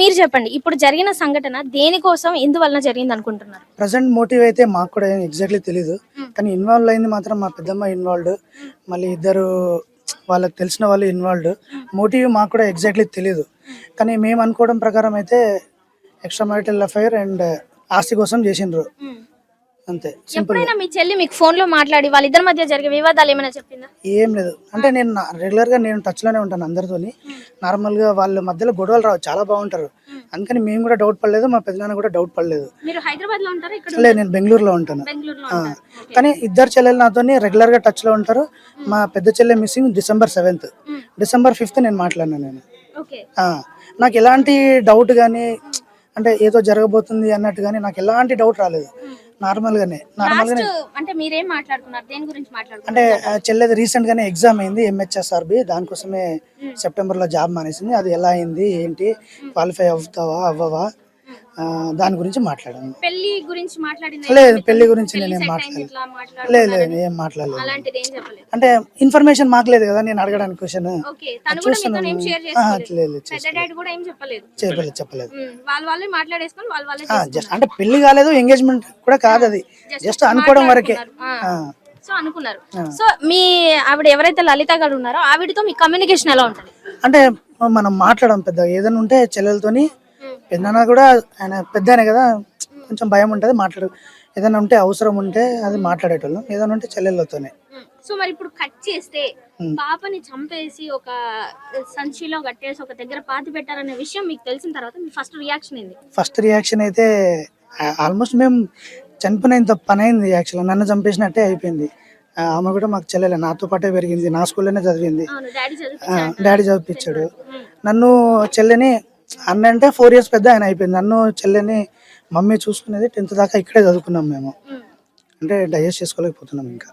మీరు చెప్పండి ఇప్పుడు జరిగిన సంఘటన దేనికోసం ఎందువలన జరిగింది అనుకుంటున్నారు? ప్రజెంట్ మోటివ్ అయితే మాకు కూడా ఎగ్జాక్ట్లీ తెలియదు కానీ ఇన్వాల్వ్ అయింది మాత్రం మా పెద్దమ్మ ఇన్వాల్వ్డ్ మళ్ళీ ఇద్దరు వాళ్ళకి తెలిసిన వాళ్ళు ఇన్వాల్వ్డ్ మోటివ్ మాకు కూడా ఎగ్జాక్ట్లీ తెలియదు కానీ మేము అనుకోవడం ప్రకారం అయితే ఎక్స్ట్రా మ్యారిటల్ అఫైర్ అండ్ ఆస్తి కోసం చేసిండ్రు. అంతే ఎప్పుడైనా మీ చెల్లి మీకు ఫోన్లో మాట్లాడి వాళ్ళిద్దరి మధ్య జరిగే వివాదాలు ఏమైనా చెప్పిందా? ఏం లేదు. అంటే నేను రెగ్యులర్గా నేను టచ్లోనే ఉంటాను అందరితోని. నార్మల్గా వాళ్ళ మధ్యలో గొడవలు రావు చాలా బాగుంటారు. అందుకని మేము కూడా డౌట్ పడలేదు మా పెద్దనాన్న కూడా డౌట్ పడలేదు. మీరు హైదరాబాద్లో ఉంటారా? ఇక్కడ లేదు నేను బెంగళూరులో ఉంటాను. కానీ ఇద్దరు చెల్లెలు నాతోని రెగ్యులర్గా టచ్లో ఉంటారు. మా పెద్ద చెల్లె missing December seventh December fifth నేను మాట్లాడినా నేను. నాకు ఎలాంటి డౌట్ కానీ అంటే ఏదో జరగబోతుంది అన్నట్టు కానీ నాకు ఎలాంటి డౌట్ రాలేదు. నార్మల్ గానే నార్మల్ గానే అంటే మీరేం మాట్లాడుకున్నారు? దేని గురించి మాట్లాడుకున్నారు? అంటే చెల్లెది రీసెంట్ గానే ఎగ్జామ్ అయింది ఎంహెచ్ఎస్ఆర్బి దానికోసమే సెప్టెంబర్లో జాబ్ మానేసింది. అది ఎలా అయింది ఏంటి? క్వాలిఫై అవుతావా అవ్వవా? దాని గురించి మాట్లాడాను. పెళ్ళి గురించి మాట్లాడింది? లేదు పెళ్ళి గురించి నేనేం మాట్లాడలేదు. లేదు లేదు ఏం మాట్లాడలేదు. అంటే ఇన్ఫర్మేషన్ మాకు లేదు కదా నేను అడగడానికి క్వశ్చన్ ఏం చెప్పలేదు. చెప్పలేదు జస్ట్ అంటే పెళ్ళి కాలేదు ఎంగేజ్మెంట్ కూడా కాదు అది. జస్ట్ అనుకోవడం వరకే. సో అనుకున్నారు. సో మీ ఆవిడ ఎవరైతే లలిత గారు ఉన్నారో ఆవిడతో మీ కమ్యూనికేషన్ ఎలా ఉంటుంది? అంటే మనం మాట్లాడడం పెద్ద ఏదైనా ఉంటే చెల్లెలతోని పెద్దనా కూడా ఆయన పెద్దనే కదా కొంచెం భయం ఉంటుంది మాట్లాడు. ఏదైనా ఉంటే అవసరం ఉంటే అది మాట్లాడేటోళ్ళం. ఏదైనా ఉంటే చెల్లెళ్ళతోనే. సో మరి ఇప్పుడు కట్ చేస్తే పాపని చంపేసి ఒక సంచిలో కట్టేసి ఒక దగ్గర పాతి పెట్టారనే విషయం మీకు తెలిసిన తర్వాత మీ ఫస్ట్ రియాక్షన్ ఏంది? ఫస్ట్ రియాక్షన్ అయితే ఆల్మోస్ట్ మేము చనిపోయినంత పని అయింది యాక్చువల్గా. నన్ను చంపేసినట్టే అయిపోయింది. ఆమె కూడా మాకు చెల్లెలే. నాతో పాటే పెరిగింది. నా స్కూల్లోనే చదివింది. డాడీ చదువు ఆ, డాడీ చదివిపించాడు. నన్ను చెల్లెని అన్న అంటే ఫోర్ ఇయర్స్ పెద్ద ఆయన అయిపోయింది. నన్ను చెల్లెని మమ్మీ చూసుకునేది టెన్త్ దాకా ఇక్కడే చదువుకున్నాం మేము. అంటే డైజెస్ట్ చేసుకోలేకపోతున్నాం ఇంకా.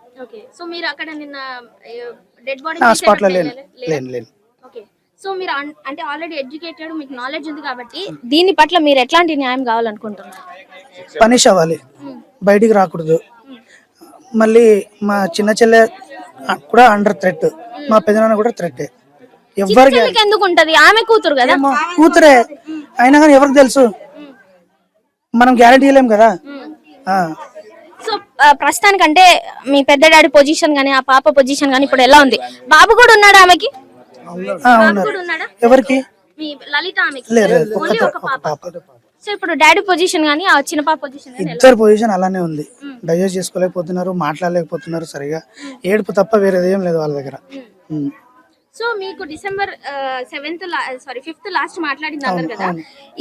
సో మీరు అక్కడ నిన్న డెడ్ బాడీ ఆ స్పాట్లో లేను. లేను లేను. ఓకే. సో మీరు అంటే ఆల్రెడీ ఎడ్యుకేటెడ్ మీకు నాలెడ్జ్ ఉంది కాబట్టి దీని పట్ల మీరు ఎట్లాంటి న్యాయం కావాలనుకుంటున్నారు? పనిష్ అవ్వాలి. బయటికి రాకూడదు. మళ్ళీ మా చిన్న చెల్లె కూడా అండర్ థ్రెట్ మా పెదనాన్న కూడా థ్రెట్ ఎవరికి ఎందుకు ఉంటది ఆమె కూతురు కదా? కూతురే. అయినా కానీ ఎవరికి తెలుసు? మనం గ్యారెంటీ ఇవ్వలేం కదా. సో ఆ, ప్రస్తుతానికంటే మీ పెద్ద డాడీ పొజిషన్ గానీ ఆ పాప పొజిషన్ గానీ ఇప్పుడు ఎలా ఉంది? బాబు కూడా ఉన్నాడా ఆమెకి? ఎవరికి? మీ లలిత ఆమెకి. లేదు లేదు, ఓన్లీ ఒక్క ఒక పాప పాప. సో ఇప్పుడు డాడీ పొజిషన్ గానీ ఆ చిన్న పాప పొజిషన్ ఇద్దరు పొజిషన్ అలానే ఉంది. డైజెస్ట్ చేసుకోలేకపోతున్నారు మాట్లాడలేకపోతున్నారు సరిగా. ఏడుపు తప్ప వేరేది ఏం లేదు వాళ్ళ దగ్గర. సో మీకు December seventh sorry fifth last మాట్లాడింది అన్నారు కదా?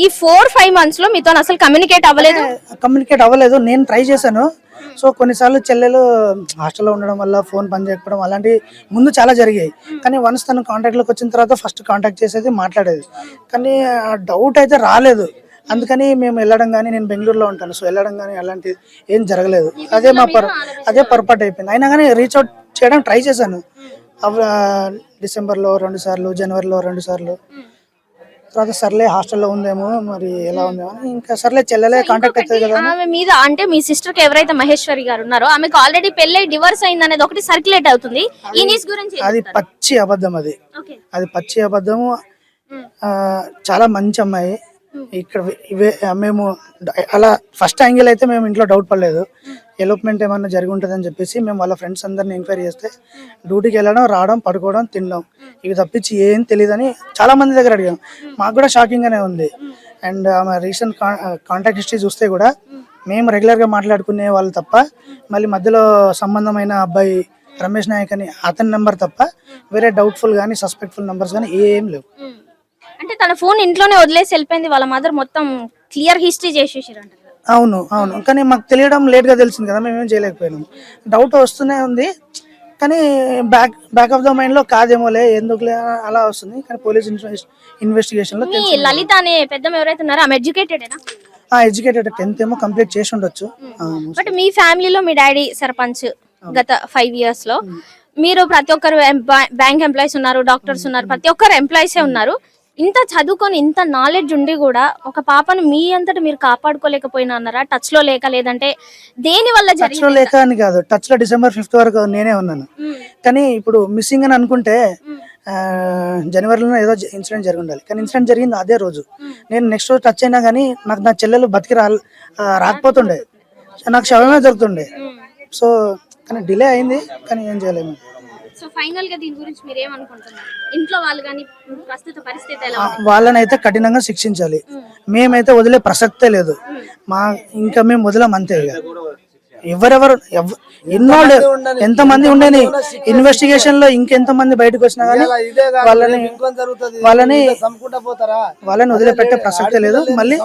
ఈ ఫోర్ ఫైవ్ మంత్స్లో మీతో అసలు కమ్యూనికేట్ అవ్వలేదు? కమ్యూనికేట్ అవ్వలేదు. నేను ట్రై చేశాను. సో కొన్నిసార్లు చెల్లెలు హాస్టల్లో ఉండడం వల్ల ఫోన్ పని చేయకపోవడం అలాంటివి ముందు చాలా జరిగాయి. కానీ వన్స్ తను కాంటాక్ట్లోకి వచ్చిన తర్వాత ఫస్ట్ కాంటాక్ట్ చేసేది మాట్లాడేది. కానీ ఆ డౌట్ అయితే రాలేదు. అందుకని మేము వెళ్ళడం కానీ నేను బెంగళూరులో ఉంటాను. సో వెళ్ళడం కానీ అలాంటిది ఏం జరగలేదు. అదే మా పర్ అదే పొరపాటు అయిపోయింది. అయినా కానీ రీచ్ అవుట్ చేయడం ట్రై చేశాను. అవ డిసెంబర్లో రెండు సార్లు జనవరిలో రెండు సార్లు. తర్వాత సర్లే హాస్టల్లో ఉందేమో మరి ఎలా ఉందేమో అని ఇంకా సర్లే చెల్లెలే కాంటాక్ట్ అవుతుంది కదా ఆమె మీద అంటే మీ సిస్టర్కి ఎవరైతే మహేశ్వరి గారు ఉన్నారో ఆమెకు ఆల్రెడీ పెళ్ళై డివోర్స్ అయింది అనేది ఒకటి సర్క్యులేట్ అవుతుంది. ఈ న్యూస్ గురించి అది పచ్చి అబద్ధం అది. ఓకే అది పచ్చి అబద్ధము. ఆ, చాలా మంచి అమ్మాయి. ఇక్కడ ఇవే మేము అలా ఫస్ట్ యాంగిల్ అయితే మేము ఇంట్లో డౌట్ పడలేదు. ఎలోప్మెంట్ ఏమన్నా జరిగి ఉంటుందని చెప్పేసి మేము వాళ్ళ ఫ్రెండ్స్ అందరిని ఎంక్వైరీ చేస్తే డ్యూటీకి వెళ్ళడం రావడం పడుకోవడం తినడం. ఇవి తప్పించి ఏం తెలియదని చాలా మంది దగ్గర అడిగాం. మాకు కూడా షాకింగ్గానే ఉంది. అండ్ ఆమె రీసెంట్ కాంటాక్ట్ హిస్టరీ చూస్తే కూడా మేము రెగ్యులర్గా మాట్లాడుకునే వాళ్ళు తప్ప మళ్ళీ మధ్యలో సంబంధమైన అబ్బాయి రమేష్ నాయక్ అని అతని నెంబర్ తప్ప వేరే డౌట్ఫుల్ కానీ సస్పెక్ట్ఫుల్ నెంబర్స్ కానీ ఏం లేవు. అంటే తన ఫోన్ ఇంట్లోనే వదిలేసి వెళ్ళిపోయింది. వాళ్ళ మదర్ మొత్తం క్లియర్ హిస్టరీ చేసేసారంట అవును అవును. కానీ మాకు తెలియడం లేట్గా తెలిసింది కదా మేమేం చేయలేకపోయినాం. డౌట్ వస్తూనే ఉంది. కానీ బ్యాక్ బ్యాక్ ఆఫ్ ద మైండ్లో కాదేమోలే ఎందుకులే అలా వస్తుంది. కానీ పోలీస్ ఇన్వెస్టిగేషన్లో మీ లలిత అనే పెద్ద ఎవరైతే ఉన్నారో ఆమె ఎడ్యుకేటెడేనా ఎడ్యుకేటెడ్ టెన్త్ ఏమో కంప్లీట్ చేసి ఉండొచ్చు. బట్ మీ ఫ్యామిలీలో మీ డాడీ సర్పంచ్ గత ఫైవ్ ఇయర్స్లో మీరు ప్రతి ఒక్కరు బ్యాంక్ ఎంప్లాయీస్ ఉన్నారు డాక్టర్స్ ఉన్నారు ప్రతి ఒక్కరు ఎంప్లాయీసే ఉన్నారు. ఇంత చదువుకొని ఇంత నాలెడ్జ్ ఉండి కూడా ఒక పాపను మీ అంతటి మీరు కాపాడుకోలేకపోయినా అన్నారా? టచ్లో లేక లేదంటే దేని వల్ల టచ్లో లేక అని కాదు. టచ్లో డిసెంబర్ ఫిఫ్త్ వరకు నేనే ఉన్నాను. కానీ ఇప్పుడు మిస్సింగ్ అని అనుకుంటే జనవరిలో ఏదో ఇన్సిడెంట్ జరిగి ఉండాలి కానీ ఇన్సిడెంట్ జరిగింది అదే రోజు. నేను నెక్స్ట్ రోజు టచ్ అయినా కానీ నాకు నా చెల్లెలు బతికి రా రాకపోతుండే. నాకు శవమే దొరుకుతుండే. సో కానీ డిలే అయింది కానీ ఏం చేయలేము. సో ఫైనల్గా దీని గురించి మీరు ఏమనుకుంటున్నారు ఇంట్లో వాళ్ళు కానీ ప్రస్తుత పరిస్థితి ఎలా ఉంది? వాళ్ళని అయితే కఠినంగా శిక్షించాలి. మేమైతే వదిలే ప్రసక్తే లేదు. మా ఇంకా మేము వదిలేం అంతే ఇక. ఎవరెవరు ఎవ- ఎన్నో ఎంతమంది ఉండని? ఇన్వెస్టిగేషన్లో ఇంకెంత మంది బయటకు వచ్చినా కానీ వాళ్ళని వాళ్ళని వాళ్ళని వదిలిపెట్టే ప్రసక్తే లేదు. మళ్ళీ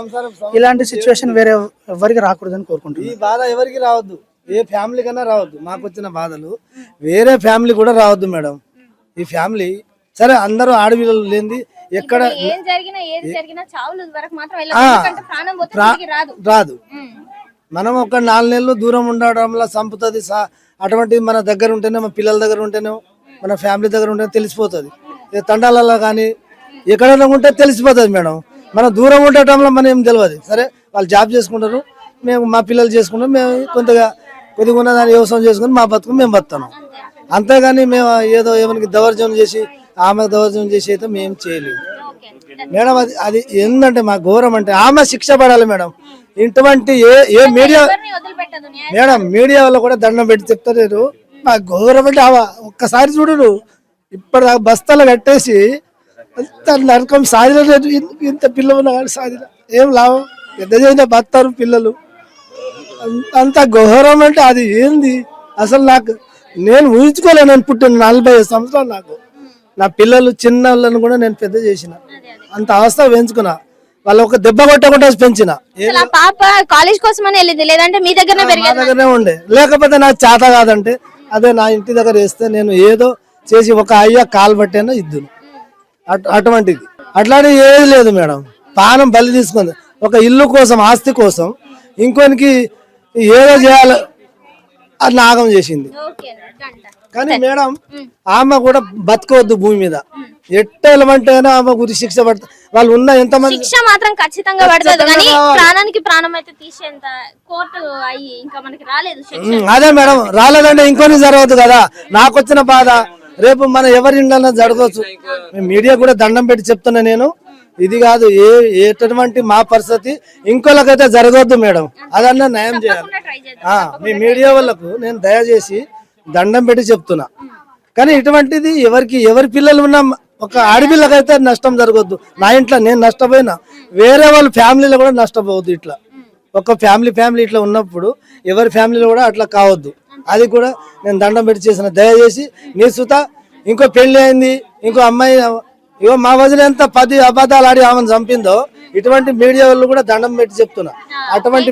ఇలాంటి సిచ్యువేషన్ వేరే ఎవరికి రాకూడదని ఈ కోరుకుంటున్నాను బాధ ఎవరికి రావద్దు. ఏ ఫ్యామిలీ కన్నా రావద్దు. మాకు వచ్చిన బాధలు. వేరే ఫ్యామిలీ కూడా రావద్దు మేడం. ఈ ఫ్యామిలీ సరే అందరూ ఆడపిల్లలు లేనిది ఎక్కడ రాదు. మనం ఒక నాలుగు నెలలు దూరం ఉండడంలో చంపుతుంది సా అటువంటిది మన దగ్గర ఉంటేనే మన పిల్లల దగ్గర ఉంటేనే మన ఫ్యామిలీ దగ్గర ఉంటేనే తెలిసిపోతుంది. తండాలలో కానీ ఎక్కడైనా ఉంటే తెలిసిపోతుంది మేడం. మన దూరం ఉండటంలో మనం ఏం తెలియదు సరే వాళ్ళు జాబ్ చేసుకుంటారు మేము మా పిల్లలు చేసుకుంటాం మేము కొంతగా ఉన్న దాన్ని వ్యవసాయం చేసుకుని మా బతుకు మేము బతున్నాం అంతేగాని మేము ఏదో ఏమైనా దౌర్జన్యం చేసి ఆమె దౌర్జన్యం చేసి అయితే మేము చేయలేము ఓకే మేడం అది అది ఏంటంటే మా ఘోరం అంటే ఆమె శిక్ష పడాలి మేడం. ఇటువంటి ఏ ఏ మీడియా మేడం మీడియా వాళ్ళు కూడా దండం పెట్టి చెప్తారు మా ఘోరం అంటే ఆవా ఒక్కసారి చూడు ఇప్పుడు బస్తాలు కట్టేసి అంత నరకం సాధిన ఇంత పిల్లలు ఉన్నా కానీ సాధిన ఏం లాభం? పెద్ద చేసిన బతారు పిల్లలు. అంత ఘోరం అంటే అది ఏంది? అసలు నాకు నేను ఊహించుకోలేను నేను పుట్టిన నలభై సంవత్సరాలు నాకు. నా పిల్లలు చిన్న వాళ్ళని కూడా నేను పెద్ద చేసిన. అంత అవస్థ పెంచుకున్నా. వాళ్ళు ఒక దెబ్బ కొట్టకుండా పెంచిన. పాప కాలేజ్ కోసమని వెళ్ళింది లేదంటే మీ పెరిగేది దగ్గరనే ఉండే. లేకపోతే నాకు చేత కాదంటే అదే నా ఇంటి దగ్గర వేస్తే నేను ఏదో చేసి ఒక అయ్య కాలు పట్టేనా ఇద్దును. అట్- అటువంటిది. అట్లాంటిది ఏది లేదు మేడం. పానం బలి తీసుకుంది. ఒక ఇల్లు కోసం ఆస్తి కోసం. ఇంకొనికి ఏదో చేయాలి. అది నాగం చేసింది. కానీ మేడం ఆమె కూడా బతకవద్దు భూమి మీద. ఎట్ట వెళ్ళమంటేనే ఆమె గురి శిక్ష పడుతుంది వాళ్ళు ఉన్న ఎంతమంది శిక్ష మాత్రం ఖచ్చితంగా పడుతుంది కానీ ప్రాణానికి ప్రాణం అయితే తీసేంత కోర్టు అయ్యి ఇంకా మనకి రాలేదు అదే మేడం రాలేదంటే ఇంకొని జరగదు కదా. నాకు వచ్చిన బాధ. రేపు మన ఎవరి ఇండ్లన్నా జరగవచ్చు. మీడియా కూడా దండం పెట్టి చెప్తున్నా నేను. ఇది కాదు ఏ ఎటువంటి మా పరిస్థితి ఇంకోళ్ళకైతే జరగవద్దు మేడం. అదన్నా న్యాయం చేయాలి. మీ మీడియా వాళ్ళకు నేను దయచేసి దండం పెట్టి చెప్తున్నా. కానీ ఇటువంటిది ఎవరికి ఎవరి పిల్లలు ఉన్నా ఒక ఆడపిల్లకైతే నష్టం జరగద్దు. నా ఇంట్లో నేను నష్టపోయినా వేరే వాళ్ళ ఫ్యామిలీలో కూడా నష్టపోవద్దు ఇట్లా. ఒక ఫ్యామిలీ ఫ్యామిలీ ఇట్లా ఉన్నప్పుడు ఎవరి ఫ్యామిలీలో కూడా అట్లా కావద్దు. అది కూడా నేను దండం పెట్టి చేసిన. దయచేసి నీ సుత ఇంకో పెళ్ళి అయింది ఇంకో అమ్మాయి ఇగో మా వదిన ఎంత పది అబద్ధాలు ఆడి ఆమెను చంపిందో ఇటువంటి మీడియా వాళ్ళు కూడా దండం పెట్టి చెప్తున్నా. అటువంటి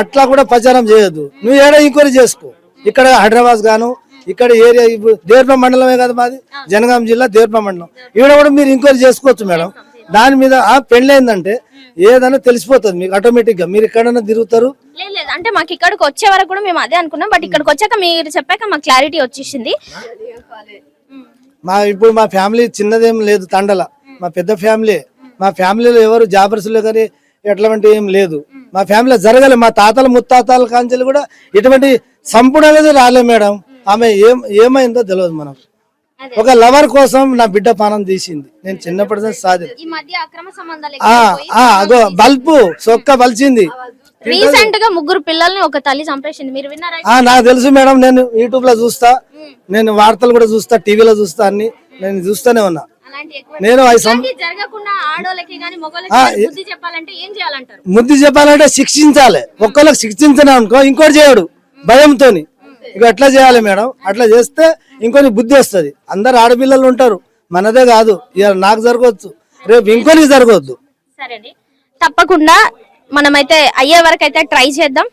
అట్లా కూడా ప్రచారం చేయొద్దు. నువ్వు ఏడో ఇంక్వైరీ చేసుకో? ఇక్కడ హైదరాబాద్ గాను ఇక్కడ ఏరియా దేర్ప మండలమే కదా మాది? జనగాం జిల్లా దేర్ప మండలం. ఇక్కడ కూడా మీరు ఎంక్వైరీ చేసుకోవచ్చు మేడం. దాని మీద ఆ పెళ్ళైందంటే ఏదైనా తెలిసిపోతుంది మీకు ఆటోమేటిక్గా. మీరు ఎక్కడైనా తిరుగుతారు? లేదు అంటే మాకు ఇక్కడికి వచ్చే వరకు కూడా మేము అదే అనుకున్నాం. బట్ ఇక్కడికి వచ్చాక మీరు చెప్పాక మాకు క్లారిటీ వచ్చేసింది. మా ఇప్పుడు మా ఫ్యామిలీ చిన్నదేం లేదు తండల. మా పెద్ద ఫ్యామిలీ. మా ఫ్యామిలీలో ఎవరు జాబర్సులు కానీ ఎట్లాంటి ఏం లేదు. మా ఫ్యామిలీలో జరగలే. మా తాతల ముత్తాతల కాంచెలు కూడా ఇటువంటి సంపుడు అనేది రాలే మేడం. ఆమె ఏం ఏమైందో తెలియదు అదే. ఒక లవర్ కోసం నా బిడ్డ పానం తీసింది. నేను చిన్నప్పటి నుంచి సాధి అగో బల్బు సొక్క బలిచింది. రీసెంట్గా ముగ్గురు పిల్లల్ని ఒక తల్లి చంపేసింది. మీరు విన్నారా నాకు తెలుసు మేడం నేను యూట్యూబ్లో చూస్తా నేను వార్తలు కూడా చూస్తా టీవీలో చూస్తా అన్ని. నేను చూస్తూనే ఉన్నా. నేను ముద్దు చెప్పాలంటే శిక్షించాలి. ఒక్కళ్ళకి శిక్షించిన అనుకో ఇంకోటి చేయడు. భయంతోని. ఇక ఎట్లా చేయాలి మేడం. అట్లా చేస్తే ఇంకొని బుద్ధి వస్తుంది. అందరు ఆడపిల్లలు ఉంటారు. మనదే కాదు. ఇక నాకు జరగవచ్చు రేపు ఇంకోనికి జరగవద్దు సరే తప్పకుండా మనమైతే అయ్యే వరకు అయితే ట్రై చేద్దాం.